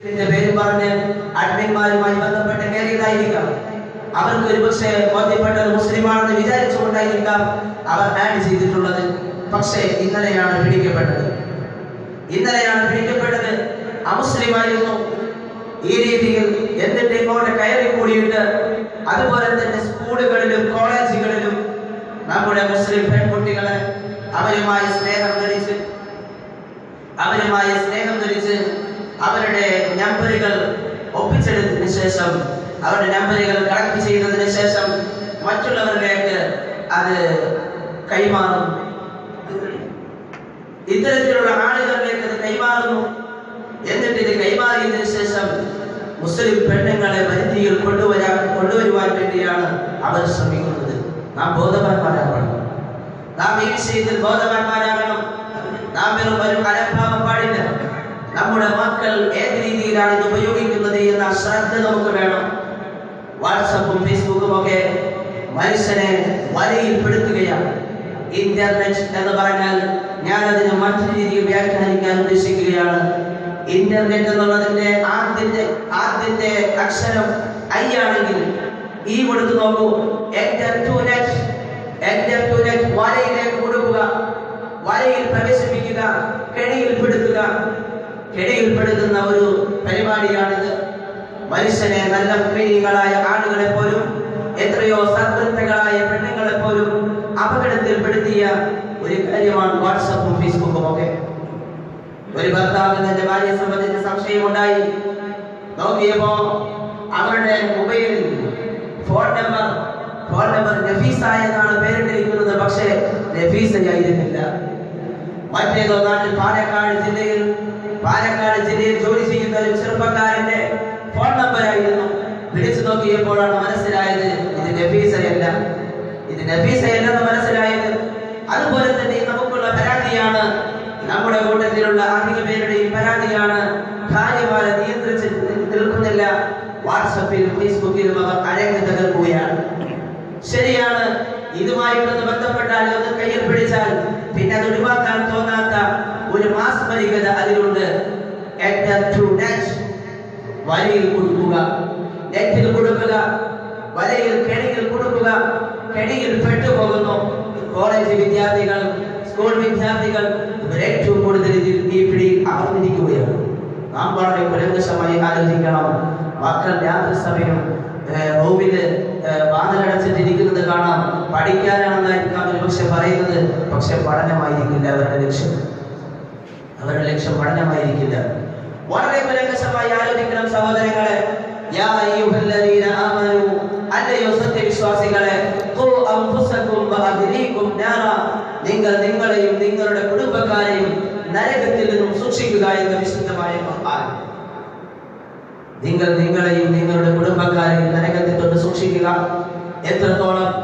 പേര് പറഞ്ഞ് അഡ്മിന്മാരുമായി ബന്ധപ്പെട്ട് കയറിയതായിരിക്കാം അവർക്ക് ഒരുപക്ഷെ ബോധ്യപ്പെട്ടത് മുസ്ലിമാണെന്ന് വിചാരിച്ചുകൊണ്ടായിരിക്കാം അവർ ആഡ് ചെയ്തിട്ടുള്ളത്. പക്ഷേ ഇന്നലെയാണ് പിടിക്കപ്പെട്ടത്. ഇന്നലെയാണ് പിടിക്കപ്പെട്ടത്. അമുസ്ലിമായിരുന്നു. ഈ രീതിയിൽ എന്നിട്ട് ഇങ്ങോട്ട് കയറി കൂടിയിട്ട് അതുപോലെ തന്നെ സ്കൂളുകളിലും കോളേജുകളിലും നമ്മുടെ മുസ്ലിം പെൺകുട്ടികളെ അവരുമായി സ്നേഹം ധരിച്ച് അവരുമായി സ്നേഹം ധരിച്ച് അവരുടെ നമ്പറുകൾ ഒപ്പിച്ചെടുത്തതിന് ശേഷം അവരുടെ നമ്പറുകൾ കളക്ട് ചെയ്തതിന് ശേഷം മറ്റുള്ളവരിലേക്ക് അത് കൈമാറും ഇത്തരത്തിലുള്ള ആളുകളിലേക്ക് അത് കൈമാറുന്നു. എന്നിട്ട് ഇത് കൈമാറിയതിനു ശേഷം മുസ്ലിം പെണ്ണുങ്ങളെ പരിധിയിൽ കൊണ്ടുവരാൻ കൊണ്ടുവരുവാൻ വേണ്ടിയാണ് അവർ ശ്രമിക്കുന്നത്. നാം ബോധവാന്മാരാകണം. നാം ഈ വിഷയത്തിൽ ബോധവാന്മാരാകണം. നാം വെറും ഒരു അലംഭാവം പാടില്ല നമ്മുടെ മക്കൾ ഏത് രീതിയിലാണ് ഇത് ഉപയോഗിക്കുന്നത് എന്ന ശ്രദ്ധ നമുക്ക് വേണം. വാട്സപ്പും ഫേസ്ബുക്കും ഒക്കെ മനുഷ്യനെ വലയിൽപ്പെടുത്തുകയാണ്. ഇന്റർനെറ്റ് എന്ന് പറഞ്ഞാൽ ഞാൻ അതിനെ മറ്റു രീതിയിൽ വ്യാഖ്യാനിക്കാൻ ഉദ്ദേശിക്കുകയാണ്. ഇന്റർനെറ്റ് എന്നുള്ളതിന്റെ ആദ്യത്തെ ആദ്യത്തെ അക്ഷരം ഐ ആണെങ്കിൽ ഈ കൊടുത്ത് നോക്കൂ. Enter to net enter to net വലയിലേക്ക് കൊടുക്കുക. വലയിൽ പ്രവേശിപ്പിക്കുക. കെണിയിൽ പെടുത്തുക. കെണിയിൽ പെടുത്തുന്ന ഒരു പരിപാടിയാണിത്. മനുഷ്യനെ നല്ല മുഖീകളായ ആളുകളെ പോലും എത്രയോ സദ്വൃത്തകളായ പെണ്ണുങ്ങളെ പോലും അപകടത്തിൽപ്പെടുത്തിയ ഒരു കാര്യമാണ് വാട്സപ്പും ഫേസ്ബുക്കും ഒക്കെ ഒരു ഭർത്താവിന് തന്റെ ഭാര്യയെ സംബന്ധിച്ച് സംശയമുണ്ടായി. നോക്കിയപ്പോ അവരുടെ മൊബൈലിൽ phone number phone number Nafeesa എന്നാണ് പേരിട്ടിരിക്കുന്നത് പക്ഷേ നഫീസയായിരുന്നില്ല. മറ്റേതോ നാട്ടിൽ പാലക്കാട് ജില്ലയിൽ പാലക്കാട് ജില്ലയിൽ ജോലി ചെയ്യുന്ന ഒരു ചെറുപ്പക്കാരന്റെ ഫോൺ നമ്പറായിരുന്നു വിളിച്ചു നോക്കിയപ്പോഴാണ് മനസ്സിലായത് ഇത് നഫീസയല്ല ഇത് നഫീസയല്ലെന്ന് മനസ്സിലായത്. അതുപോലെ തന്നെ നമുക്കുള്ള പരാതിയാണ്. നമ്മുടെ കൂട്ടത്തിലുള്ള അധിക പേരുടെയും പരാതിയാണ്. കാര്യമായ നിയന്ത്രിച്ച് നിൽക്കുന്നില്ല. വാട്സപ്പിലും ഫേസ്ബുക്കിലും അവർ അരങ്ങ് തകർക്കുകയാണ്. ശരിയാണ്. ഇതുമായിട്ടൊന്ന് ബന്ധപ്പെട്ടാൽ ഒന്ന് കയ്യിൽ പിടിച്ചാൽ പിന്നെ അത് ഒഴിവാക്കാൻ തോന്നാത്ത ഒരു മാസ്മരികത അതിലുണ്ട്. വലയിൽ കൊടുക്കുക. നെറ്റിൽ കൊടുക്കുക. വലയിൽ കെണിയിൽ കൊടുക്കുക. കെണിയിൽ പെട്ടുപോകുന്നു. കോളേജ് വിദ്യാർത്ഥികൾ സ്കൂൾ വിദ്യാർത്ഥികൾ ഏറ്റവും കൂടുതൽ ഇതിൽ ഈ പിടി അമർന്നിരിക്കുകയാണ്. നാം വളരെ കുലങ്കശമായി ആലോചിക്കണം. മക്കൾ രാത്രി സമയം ഏഹ്, പക്ഷെ പഠനമായിരിക്കില്ല അവരുടെ ലക്ഷ്യം. അവരുടെ ലക്ഷ്യം പഠനമായിരിക്കില്ല. വളരെ കുലങ്കശമായി ആലോചിക്കണം സഹോദരങ്ങളെ. അല്ലയോ സത്യവിശ്വാസികളെ നിങ്ങൾ നിങ്ങളെയും നിങ്ങളുടെ കുടുംബക്കാരെയും നരകത്തിൽ നിന്നും സൂക്ഷിക്കുക എന്ന് വിശുദ്ധമായ നിങ്ങൾ നിങ്ങളെയും നിങ്ങളുടെ കുടുംബക്കാരെയും നരകത്തിൽ തൊട്ട് സൂക്ഷിക്കുക. എത്രത്തോളം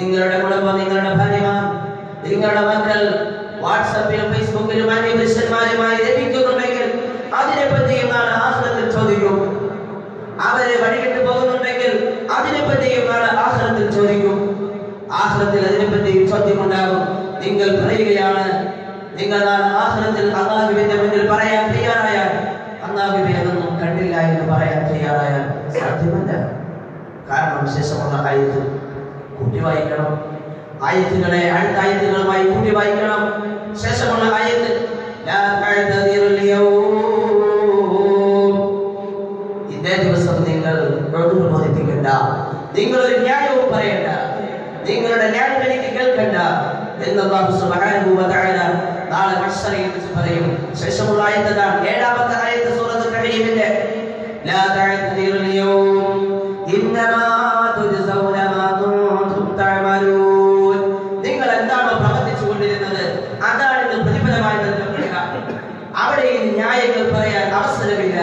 നിങ്ങളുടെ കുടുംബം നിങ്ങളുടെ ഭാര്യമാർ മക്കൾ വാട്സപ്പിലും ഫേസ്ബുക്കിലും അന്യപുരുഷന്മാരുമായി ലഭിക്കുന്നുണ്ടെങ്കിൽ അതിനെപ്പറ്റിയും നാളെ ആശ്രത്തിൽ ചോദിക്കും. അവരെ വഴികിട്ട് പോകുന്നുണ്ടെങ്കിൽ അതിനെപ്പറ്റിയും നാളെ ആശ്രത്തിൽ ചോദിക്കും. ആശ്രത്തിൽ അതിനെപ്പറ്റിയും ചോദ്യമുണ്ടാകും. നിങ്ങൾ പറയുകയാണ് നിങ്ങൾ നാളെ ആശ്രത്തിൽ അള്ളാഹുവിന്റെ മുന്നിൽ പറയാൻ തയ്യാറായാൽ അള്ളാഹുവെ അതൊന്നും കണ്ടില്ല എന്ന് പറയാൻ തയ്യാറായാൽ സാധ്യമല്ല. കാരണം വിശേഷമുള്ള കാര്യത്തിൽ കുട്ടി വായിക്കണം. ആയത്തുകളെ അടുത്ത ആയത്തുകളുമായി കൂട്ടി വായിക്കണം. ശേഷമുള്ള ആയത്ത്. ഇന്നേ ദിവസം നിങ്ങൾ ബോധിപ്പിക്കണ്ട നിങ്ങൾ ഒരു ന്യായവും പറയണ്ട. നിങ്ങളുടെ ന്യായം എനിക്ക് കേൾക്കണ്ട എന്ന് സുബ്ഹാനഹു നാളെ പറയും. ശേഷമുള്ള ആയത്താണ് ഏഴാമത്തെ ആയത്ത് സൂറത്ത് കഹീമിന്റെ ലാ തഅ്തദിറുൽ യൗം. ഇന്നമാ തുജ്സൗന മാ കുൻതും തഅമലൂൻ നിങ്ങൾ എന്താണോ പ്രവർത്തിച്ചുകൊണ്ടിരുന്നത് അതാണ് ഇന്ന് പ്രതിഫലമായി നൽകപ്പെടുക അവിടെ ഈ ന്യായങ്ങൾ പറയാൻ അവസരമില്ല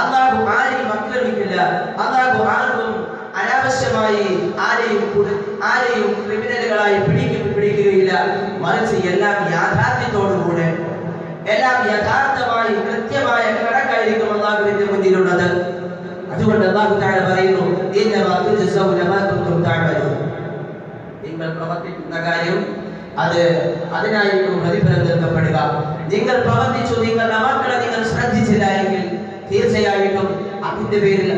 അള്ളാഹു ആരെയും ആക്രമിക്കില്ല അള്ളാഹു ആർക്കും അനാവശ്യമായി ആരെയും ആരെയും ക്രിമിനലുകളായി പിടിക്കും പിടിക്കുകയില്ല. മറിച്ച് എല്ലാം യാഥാർത്ഥ്യത്തോടുകൂടെ. എല്ലാം യഥാർത്ഥമായി കൃത്യമായ കണക്കായിരിക്കും അള്ളാഹുവിന്റെ മുന്നിലുള്ളത്. അതുകൊണ്ട് അള്ളാഹു താഴെ പറയുന്നു നിങ്ങൾ പ്രവർത്തിക്കുന്ന കാര്യം അത് അതിനായിരിക്കും പ്രതിഫലം നൽകപ്പെടുക. നിങ്ങൾ പ്രവർത്തിച്ചു നിങ്ങളുടെ മക്കളെ നിങ്ങൾ ശ്രദ്ധിച്ചില്ല എങ്കിൽ തീർച്ചയായിട്ടും അതിന്റെ പേരിൽ